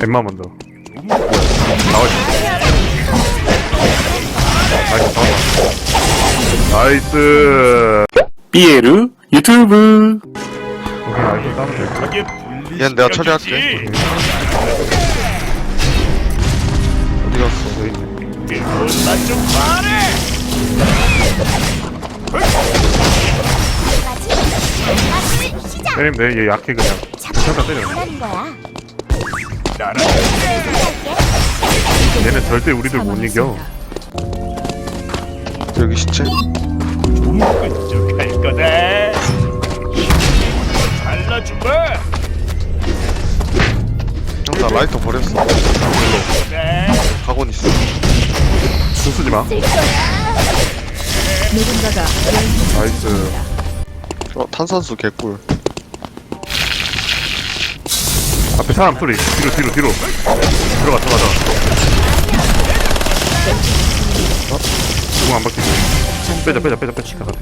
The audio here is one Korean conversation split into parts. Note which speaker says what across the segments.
Speaker 1: 엠마 먼저 나와있어 나이스. 나왔다 나이스
Speaker 2: 삐에르 유튜브.
Speaker 1: 돼
Speaker 3: 얘는 내가 처리할게. 어디 갔어?
Speaker 1: 여기 있네?
Speaker 4: 말해
Speaker 1: 때리면 돼 얘 약해 그냥. 괜찮다 때려.
Speaker 5: 거야.
Speaker 4: 나는
Speaker 1: 얘는 절대 우리들 못 이겨
Speaker 3: 여기 시체?
Speaker 4: 좀 끈적할 거다 잘라주마
Speaker 3: 형, 나 라이터 버렸어.
Speaker 4: 네.
Speaker 3: 가곤 있어.
Speaker 1: 숨 쓰지 마
Speaker 6: 누군가가
Speaker 1: 나이스
Speaker 3: 어, 탄산수 개꿀.
Speaker 1: 앞에 사람 소리. 뒤로 뒤로 뒤로. 들어가 들어가자 어? 누구 안 바뀌지? 빼자 빼자 빼자 빼자. 나가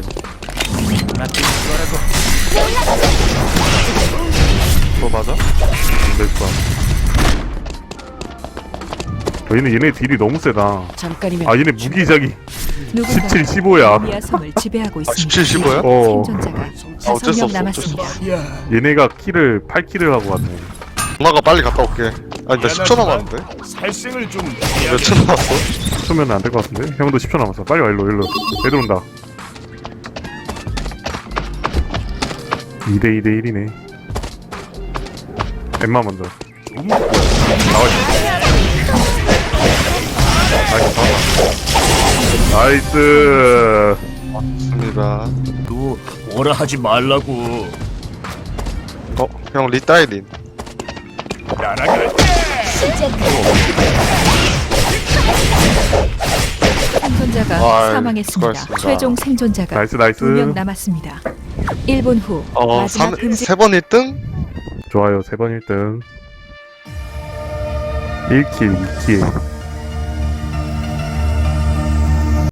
Speaker 3: 뭐 맞아?
Speaker 1: 됐어 얘네 얘네 딜이 너무 세다.
Speaker 6: 잠깐이면
Speaker 1: 아 얘네 무기작이
Speaker 6: 누군가가
Speaker 1: 17, 15야.
Speaker 6: 미아 섬을 지배하고
Speaker 3: 아,
Speaker 6: 있습니다.
Speaker 3: 17, 15 야?
Speaker 1: 어.
Speaker 6: 생존자가
Speaker 3: 아, 어쩔 수
Speaker 6: 5명
Speaker 3: 없어, 어쩔 수
Speaker 6: 남았습니다.
Speaker 1: 얘네가 키를 8킬을 하고 왔네
Speaker 3: 엄마가 빨리 갔다 올게. 아니, 나 10초 남았는데?
Speaker 4: 살생을 좀
Speaker 3: 몇 초 남았어?
Speaker 1: 10초면 안 될 것 같은데? 형도 10초 남았어 빨리 와 일로 일로 애들 온다 2대 2대 1이네 엠마 먼저 나와있어 나이스 나이스
Speaker 3: 좋습니다.
Speaker 4: 너 뭐라 하지 말라고
Speaker 3: 어, 형, 리다이린.
Speaker 4: 날아갈
Speaker 6: 생존자가
Speaker 3: 아이,
Speaker 6: 사망했습니다.
Speaker 3: 수고하셨습니다.
Speaker 6: 최종 생존자가
Speaker 1: 나이스 나이스
Speaker 6: 2명 남았습니다. 1분 후
Speaker 3: 어,
Speaker 6: 마지막
Speaker 3: 3,
Speaker 6: 금지
Speaker 3: 3번 1등?
Speaker 1: 좋아요 3번 1등 1킬 2킬